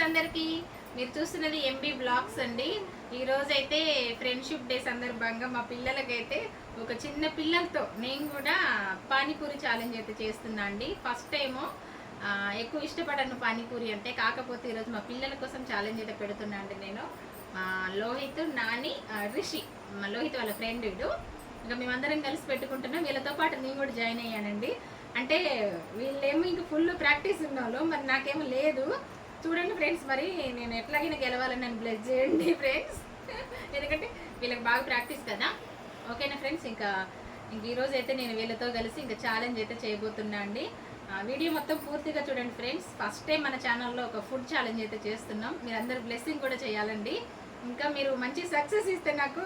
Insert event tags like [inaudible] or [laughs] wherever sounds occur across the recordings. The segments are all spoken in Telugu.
ఫ్రెండ్స్ అందరికీ. మీరు చూస్తున్నది ఎంబీ బ్లాగ్స్ అండి. ఈరోజైతే అయితే ఫ్రెండ్షిప్ డే సందర్భంగా మా పిల్లలకైతే ఒక చిన్న పిల్లలతో నేను కూడా పానీపూరి ఛాలెంజ్ అయితే చేస్తున్నా అండి. ఫస్ట్ టైము ఎక్కువ ఇష్టపడను పానీపూరి అంటే కాకపోతే ఈరోజు మా పిల్లల కోసం ఛాలెంజ్ అయితే పెడుతున్నా అండి నేను. లోహిత్ నాని రిషి లోహిత్ వాళ్ళ ఫ్రెండ్ వీడు. ఇంకా మేమందరం కలిసి పెట్టుకుంటున్నాం. వీళ్ళతో పాటు నేను కూడా జాయిన్ అయ్యానండి. అంటే వీళ్ళేమో ఇంక ఫుల్ ప్రాక్టీస్ ఉన్నాలో మరి నాకేమో లేదు. చూడండి ఫ్రెండ్స్ మరి నేను ఎట్లాగైనా గెలవాలని నన్ను బ్లెస్ చేయండి ఫ్రెండ్స్. ఎందుకంటే వీళ్ళకి బాగా ప్రాక్టీస్ కదా. ఓకేనా ఫ్రెండ్స్? ఇంకా ఇంక ఈరోజు అయితే నేను వీళ్ళతో కలిసి ఇంకా ఛాలెంజ్ అయితే చేయబోతున్నా అండి. వీడియో మొత్తం పూర్తిగా చూడండి ఫ్రెండ్స్. ఫస్ట్ టైం మన ఛానల్లో ఒక ఫుడ్ ఛాలెంజ్ అయితే చేస్తున్నాం. మీరు అందరు బ్లెస్సింగ్ కూడా చేయాలండి. ఇంకా మీరు మంచి సక్సెస్ ఇస్తే నాకు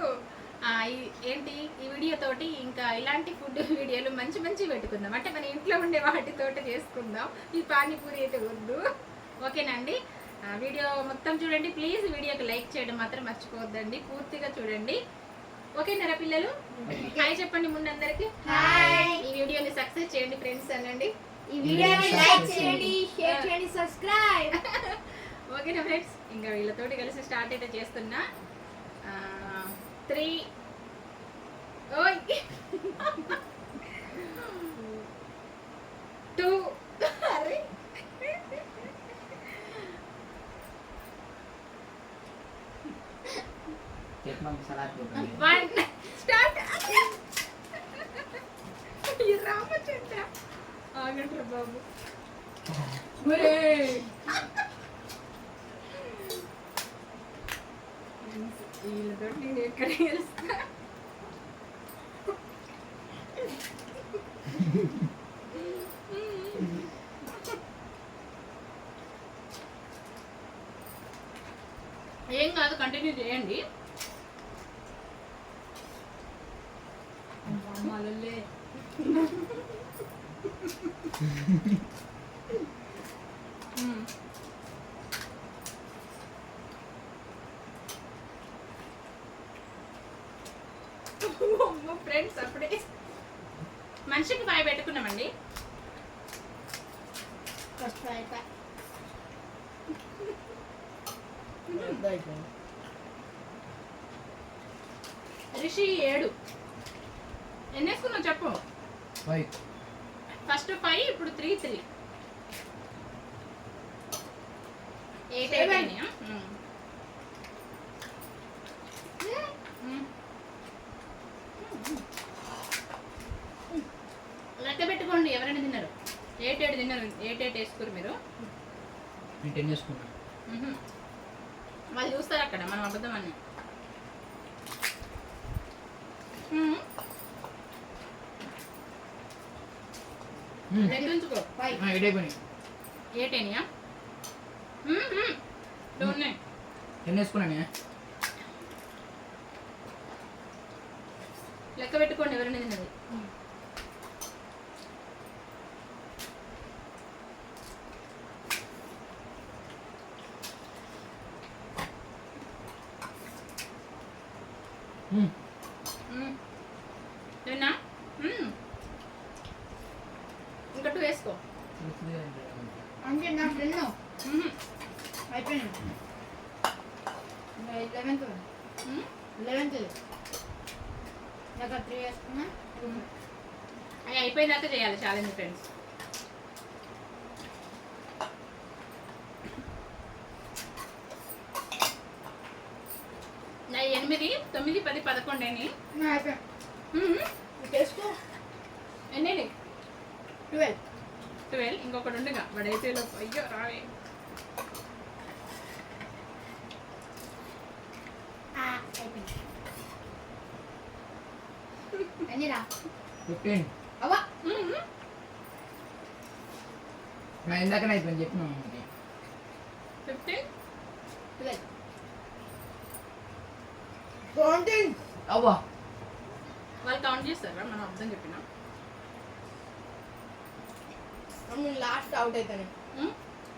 ఏంటి ఈ వీడియోతోటి ఇంకా ఇలాంటి ఫుడ్ వీడియోలు మంచి మంచి పెట్టుకుందాం. అంటే మన ఇంట్లో ఉండే వాటితోటి చేసుకుందాం. ఈ పానీపూరి అయితే వద్దు. ఓకేనా అండి ఆ, వీడియో మొత్తం చూడండి. ప్లీజ్ వీడియోకి లైక్ చేయడం మాత్రం మర్చిపోవద్దండి. పూర్తిగా చూడండి. ఓకేనారా పిల్లలు? హాయ్ చెప్పండి ముందు అందరికి హాయ్. ఈ వీడియోని సక్సెస్ చేయండి ఫ్రెండ్స్ అనండి. ఈ వీడియోని లైక్ చేయండి షేర్ చేయండి సబ్స్క్రైబ్. [laughs] ఓకేనా ఫ్రెండ్స్? ఇంకా వీళ్ళతోటి కలిసి స్టార్ట్ అయితే చేస్తున్నా. త్రీ. ఓయ్. వన్ స్టార్ట్ రామచంద్ర ఆగండి బాబు ఒరే వీళ్ళతోటి నేను ఎక్కడ గెలుస్తా ఏం కాదు కంటిన్యూ చేయండి. ఫ్రెండ్స్ అప్పుడే. మనిషికి ఫైవ్ పెట్టుకున్నామండి. రిషి ఏడు. ఎన్ని వేసుకున్నావు చెప్పు. Wait. ఫస్ట్ ఫైవ్ ఇప్పుడు త్రీ త్రీ. ఎయిట్. అయిపోయినాయా. లెక్క పెట్టుకోండి ఎవరైనా తిన్నారు? ఎయిట్ ఎయిట్ తిన్నారు ఎయిట్ ఎయిట్ వేసుకోరు మీరు. నేను టెన్ చేసుకున్నా మ్మ్. వాళ్ళు చూస్తారు అక్కడ మనం అబద్ధం అని మ్మ్. లెక్క ఉంచుకో. ఫైవ్ ఎయిట్ అయిపోయినాయి ఎయిట్ అయినాయా మ్మ్, మ్మ్. టూ ఉన్నాయి. టెన్ వేసుకున్నానే లెక్క పెట్టుకోండి ఎవరైనా తిన్నది. టూ వేసుకో. అంటే నా ఫ్రెండ్. అయిపోయింది. లెవెన్త్. లెవెన్త్ దగ్గర త్రీ వేసుకున్నా. అవి అయిపోయినాక చేయాలి ఛాలెంజ్ ఫ్రెండ్స్ నా ఎనిమిది తొమ్మిది పది పదకొండు అని ఎన్ని ట్వెల్వ్ ట్వెల్వ్ ఇంకొకటి ఉండగా వాడు అయిపోయేలో అయ్యో రావే. ఫిఫ్టీన్ అవ్వా. మ్మ్. నా ఇందాకనే అయిపోయింది చెప్పిన ఫిఫ్టీన్ ట్వెల్వ్ ఫోర్టీన్ అవ్వా. వాళ్ళు కౌంట్ చేస్తారా? మనం అర్థం చెప్పినా. నేను లాస్ట్ అవుట్ అవుతాను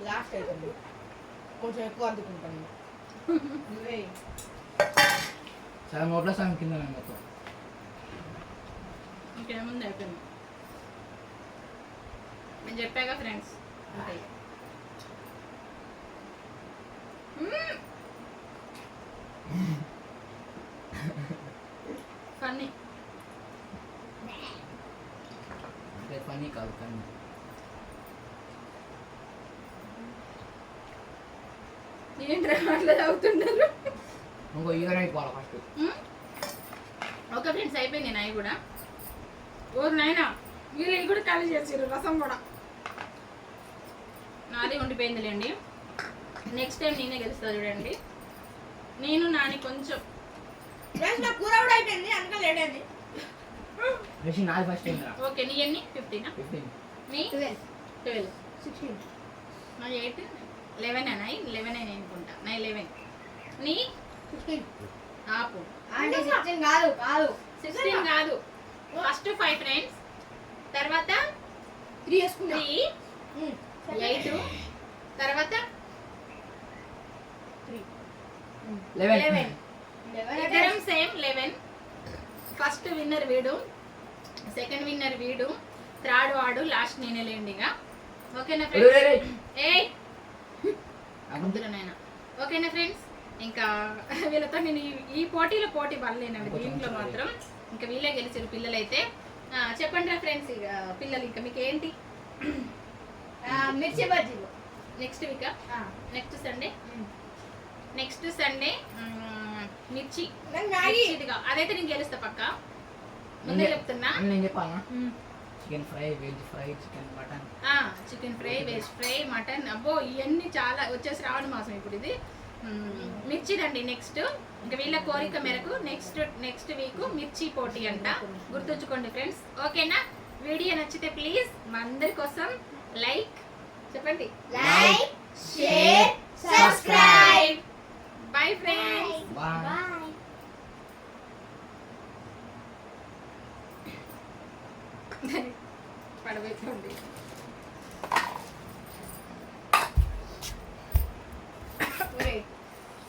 లాస్ట్ అవుతాను కొంచెం ఎక్కువ అందుకుంటాను. సగం ఓట్ల సగం కింద ఇంకేముంది అయిపోయింది. నేను చెప్పాక ఫ్రెండ్స్ ఉంటాయి ఫన్నీ అంటే ఫనీ కాదు కానీ ఏంట్రా అట్లా తాగుతున్నారు ఇంకో ఈగర్ అయిపోవాలి ఫస్ట్ ఉమ్. ఓకే ఫ్రెండ్స్ అయిపోయింది నాయి కూడా. ఓ నాయనా వీళ్ళు కూడా ఖాళీ చేసారు రసం కూడా. నాది ఉండిపోయిందిలేండి. నెక్స్ట్ టైం నేనే గెలుస్తా చూడండి. నేను నాని కొంచెం. నా కూర కూడా అయిపోయింది అందుకే రిషి నాది ఫస్ట్ ఓకే నీ ఎన్ని? ఫిఫ్టీనా ఫిఫ్టీన్ మీ? ట్వెల్వ్ ట్వెల్వ్ సిక్స్టీన్ నా ఎయిట్. లెవెన్ అనా లెవెన్ అయినా అనుకుంటా. నా లెవెన్. నీ? ఫిఫ్టీన్. ఆపు. అంటే సిక్స్టీన్ కాదు కాదు. సిక్స్టీన్ కాదు. First five friends. తర్వాత త్రీ త్రీ. ఎయిట్. తర్వాత త్రీ. లెవెన్. ఇద్దరం సేమ్ లెవెన్. ఫస్ట్ విన్నర్ వీడు. సెకండ్ విన్నర్ వీడు. థర్డ్ వాడు. లాస్ట్ నేనే లేండి ఇక. ఓకేనా ఫ్రెండ్స్? ఏయ్. అందులో నాయన ఓకేనా ఫ్రెండ్స్? ఇంకా వీళ్ళతో నేను ఈ- పోటీలో పోటీ పడలేనండి దీంట్లో మాత్రం. ఇంకా వీళ్ళే గెలిచారు పిల్లలైతే. చెప్పండి రా ఫ్రెండ్స్ ఇక పిల్లలు ఇంకా మీకు ఏంటి? మిర్చి బజ్జీలు. Next week next Sunday next Sunday మిర్చి. అదైతే నేను గెలుస్తా పక్క. ముందే చెప్తున్నా. నేను చెప్పాలా? Chicken fry veg fry chicken mutton. Chicken fry veg fry mutton. అబ్బో ఇవన్నీ చాలా వచ్చేసి రావణ మాసం ఇప్పుడు ఇది. మ్మ్, మిర్చిదండి నెక్స్ట్. ఇంకా వీళ్ళ కోరిక మేరకు నెక్స్ట్ నెక్స్ట్ వీక్ మిర్చి పోటీ అంట. గుర్తుంచుకోండి ఫ్రెండ్స్. ఓకేనా? వీడియో నచ్చితే ప్లీజ్ మా అందరి కోసం లైక్ చెప్పండి. Like share subscribe. Bye friends. Bye. [laughs] Bye పడవేసుకోండి